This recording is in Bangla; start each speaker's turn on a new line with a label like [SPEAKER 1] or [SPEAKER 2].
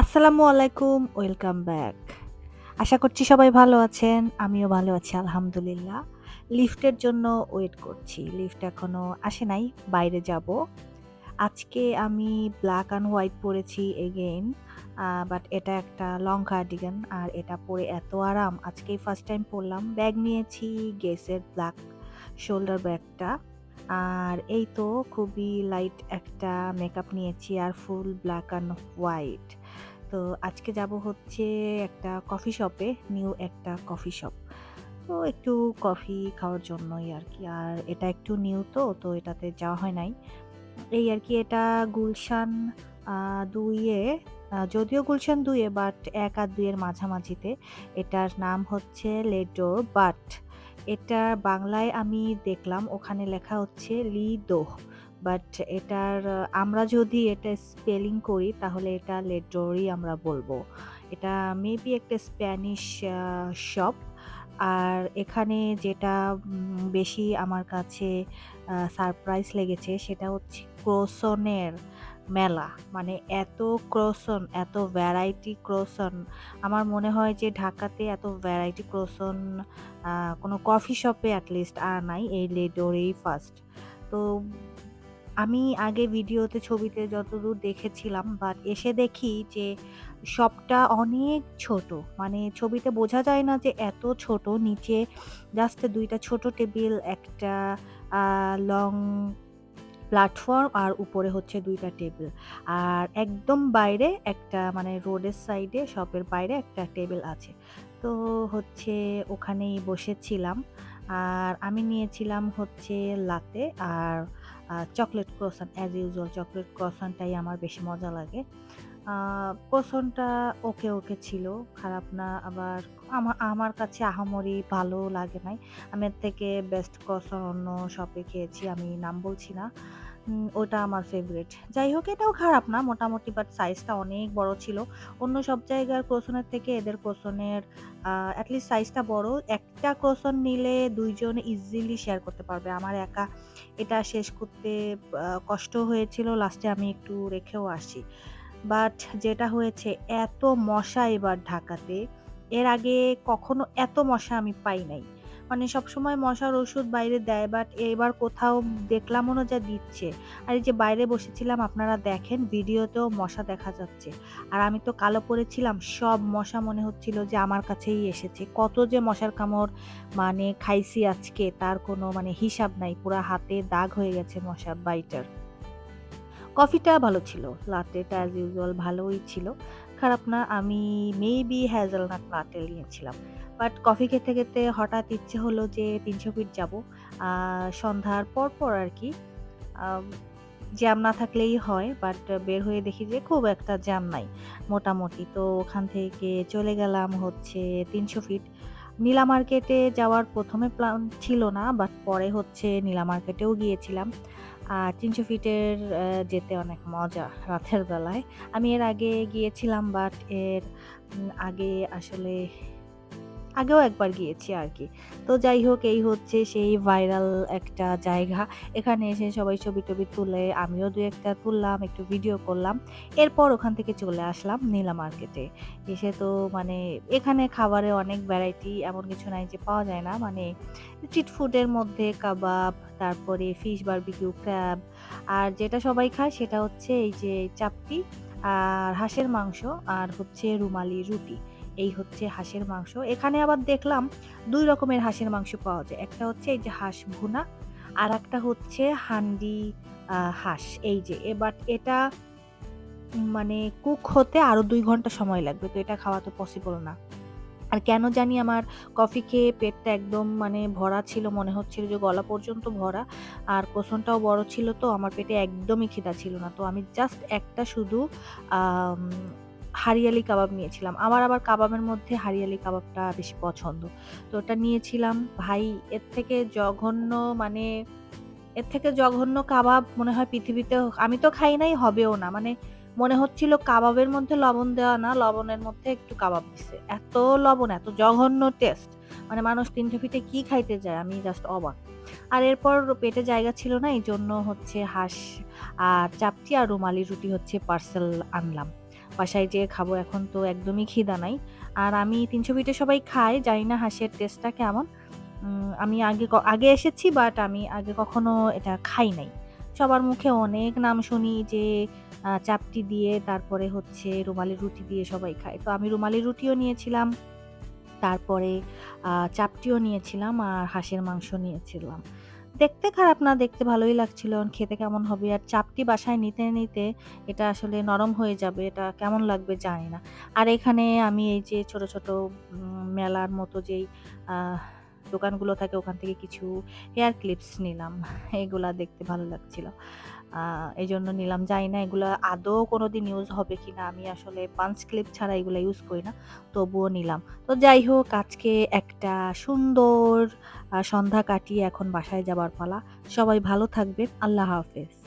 [SPEAKER 1] আসসালামু আলাইকুম, ওয়েলকাম ব্যাক। আশা করছি সবাই ভালো আছেন। আমিও ভালো আছি আলহামদুলিল্লাহ। লিফটের জন্য ওয়েট করছি। লিফট এখনও আসে নাই, বাইরে যাব। আজকে আমি ব্ল্যাক অ্যান্ড হোয়াইট পরেছি এগেইন। বাট এটা একটা লং কার্ডিগান আর এটা পরে এত আরাম। আজকেই ফার্স্ট টাইম পরলাম ব্যাগ নিয়েছি গেসের ব্ল্যাক শোল্ডার ব্যাগটা। আর এই তো খুবই লাইট একটা মেকআপ নিয়েছি আর ফুল ব্ল্যাক অ্যান্ড হোয়াইট। তো আজকে যাব হচ্ছে একটা কফি শপে, নিউ একটা কফি শপ। তো একটু কফি খাওয়ার জন্যই আর কি আর এটা একটু নিউ তো, তো এটাতে যাওয়া হয় নাই। এই আর কি এটা গুলশান আ ২ এ আ যদিও গুলশান ২ এ বাট এক আর দুইয়ের মাঝামাঝিতে। এটার নাম হচ্ছে লেডো বাট এটা বাংলায় আমি দেখলাম ওখানে লেখা হচ্ছে লিদোহ। বাট এটার আমরা যদি এটা স্পেলিং করি তাহলে এটা লেডোরই আমরা বলব। এটা মেবি একটা স্প্যানিশ শপ। আর এখানে যেটা বেশি আমার কাছে সারপ্রাইজ লেগেছে সেটা হচ্ছে ক্রোসনের মেলা। মানে এত ক্রোসন, এত ভ্যারাইটি ক্রোসন আমার মনে হয় যে ঢাকাতে এত ভ্যারাইটি ক্রোসন কোনো কফি শপে এট লিস্ট আর নাই। এই লেডোরেই ফার্স্ট। তো আমি আগে ভিডিওতে ছবিতে যতদূর দেখেছিলাম বাট এসে দেখি যে শপটা অনেক ছোট। মানে ছবিতে বোঝা যায় না যে এত ছোট। নিচে জাস্ট ২ টা ছোট টেবিল, একটা লং প্ল্যাটফর্ম আর উপরে হচ্ছে দুইটা টেবিল। আর একদম বাইরে একটা মানে রোডের সাইডে শপের বাইরে একটা টেবিল আছে। তো হচ্ছে ওখানেই বসেছিলাম। আর আমি নিয়েছিলাম হচ্ছে লাতে আর chocolate croissant as usual chocolate ক্রোসানটাই আমার বেশি মজা লাগে। আ ওকে, ওকে ছিল। খারাপ না আবার আমার আমার কাছে আহামরি ভালো লাগে নাই। আমি এর থেকে বেস্ট ক্রোসান্ট অন্য শপে খেয়েছি। আমি নাম বলছি না। ওটা আমার ফেভারিট। যাই হোক এটাও খারাপ না, মোটামুটি বাট সাইজটা অনেক বড় ছিল। অন্য সব জায়গার ক্রোসনের থেকে এদের ক্রোসনের অ্যাটলিস্ট সাইজটা বড়। একটা ক্রোসন নিলে দুইজন ইজিলি শেয়ার করতে পারবে। আমার একা এটা শেষ করতে কষ্ট হয়েছিল। লাস্টে আমি একটু রেখেও আসি। বাট যেটা হয়েছে, এত মশা এবার ঢাকাতে। এর আগে কখনো এত মশা আমি পাই নাই। মানে সবসময় মশার ওষুধ বাইরে দেয় বাট এবার কোথাও দেখলামও না যে দিচ্ছে। আর এই যে বাইরে বসেছিলাম, আপনারা দেখেন, ভিডিওতেও মশা দেখা যাচ্ছে। আর আমি তো কালো পড়েছিলাম সব মশা মনে হচ্ছিল যে আমার কাছেই এসেছে। কত যে মশার কামড় মানে খাইছি আজকে, তার কোনো মানে হিসাব নাই। পুরা হাতে দাগ হয়ে গেছে মশা বাইটার। কফিটা ভালো ছিল। লাটেটা অ্যাজ ইউজুয়াল ভালোই ছিল। খারাপ না। আমি মেবি হ্যাজেলনাট লাটে নিয়েছিলাম। বাট কফি খেতে, খেতে হঠাৎ ইচ্ছে হলো যে ৩০০ ফিট যাব। সন্ধ্যার পরপর আর কি জ্যাম না থাকলেই হয়। বাট বের হয়ে দেখি যে খুব একটা জ্যাম নাই মোটামুটি। তো ওখান থেকে চলে গেলাম হচ্ছে ৩০০ ফিট। নীলা মার্কেটে যাওয়ার প্রথমে প্ল্যান ছিল না। বাট পরে হচ্ছে নীলা মার্কেটেও গিয়েছিলাম। আর ৩০০ ফিটের যেতে অনেক মজা রাতের বেলায়। আমি এর আগে গিয়েছিলাম বাট এর আগে আসলে আগেও একবার গিয়েছি আর কি তো যাই হোক এই হচ্ছে সেই ভাইরাল একটা জায়গা। এখানে এসে সবাই ছবি-টবি তুলে, আমিও দু একটা তুললাম, একটু ভিডিও করলাম। এরপর ওখান থেকে চলে আসলাম নীলা মার্কেটে। এসে তো মানে এখানে খাবারে অনেক ভ্যারাইটি এমন কিছু নাই যে পাওয়া যায় না। মানে স্ট্রিট ফুডের মধ্যে কাবাব, তারপরে ফিশ বারবিকিউ, ক্র্যাব আর যেটা সবাই খায় সেটা হচ্ছে এই যে চাপটি আর হাঁসের মাংস আর হচ্ছে রুমালি রুটি। এই হচ্ছে হাঁসের মাংস। এখানে আবার দেখলাম দুই রকমের হাঁসের মাংস পাওয়া যায়। একটা হচ্ছে এই যে হাঁস ভুনা, আর একটা হচ্ছে হান্ডি হাঁস। এই যে এবার এটা মানে কুক হতে আরও দুই ঘণ্টা সময় লাগবে। তো এটা খাওয়া তো পসিবল না। আর কেন জানি আমার কফি খেয়ে পেটটা একদম মানে ভরা ছিল। মনে হচ্ছিল যে গলা পর্যন্ত ভরা। আর পোষণটাও বড় ছিল তো আমার পেটে একদমই খিদা ছিল না। তো আমি জাস্ট একটা শুধু হারিয়ালি কাবাব নিয়েছিলাম। আমার আবার কাবাবের মধ্যে হারিয়ালি কাবাবটা বেশি পছন্দ। তো ওটা নিয়েছিলাম। ভাই এর থেকে জঘন্য মানে এর থেকে জঘন্য কাবাব মনে হয় পৃথিবীতে আমি তো খাই নাই, হবেও না। মানে মনে হচ্ছিল কাবাবের মধ্যে লবণ দেওয়া না, লবণের মধ্যে একটু কাবাব দিছে। এত লবণ, এত জঘন্য টেস্ট। মানে মানুষ ৩০০ ফিটে কি খাইতে যায়? আমি জাস্ট অবাক। আর এরপর পেটে জায়গা ছিল না, এই জন্য হচ্ছে হাঁস আর চাপটি আর রুমালি রুটি হচ্ছে পার্সেল আনলাম। বাসায় যেয়ে খাব, এখন তো একদমই খিদা নাই। আর আমি তিনশো ফিটে সবাই খাই, জানি না হাঁসের টেস্টটা কেমন। আমি আগে আগে এসেছি বাট আমি আগে কখনো এটা খাই নাই। সবার মুখে অনেক নাম শুনি যে চাপটি দিয়ে তারপরে হচ্ছে রুমালি রুটি দিয়ে সবাই খায়। তো আমি রুমালি রুটিও নিয়েছিলাম, তারপরে চাপটিও নিয়েছিলাম আর হাঁসের মাংস নিয়েছিলাম। দেখতে খারাপ না, দেখতে ভালোই লাগছিল। খেতে কেমন হবে? আর চাপটি বাসায় নিতে নিতে এটা আসলে নরম হয়ে যাবে, এটা কেমন লাগবে জানি না। আর এখানে আমি এই যে ছোট ছোট মেলার মতো যেই দোকানগুলো থাকে, ওখান থেকে কিছু হেয়ার ক্লিপস নিলাম। এগুলা দেখতে ভালো লাগছিল। এই জন্য নিলাম। জানি না এগুলো আদৌ কোনো দিন ইউজ হবে কি না আমি আসলে পাঞ্চ ক্লিপ ছাড়া এগুলো ইউজ করি না, তবুও নিলাম। তো যাই হোক, আজকে একটা সুন্দর সন্ধ্যা কাটিয়ে এখন বাসায় যাবার পালা। সবাই ভালো থাকবেন। আল্লাহ হাফেজ।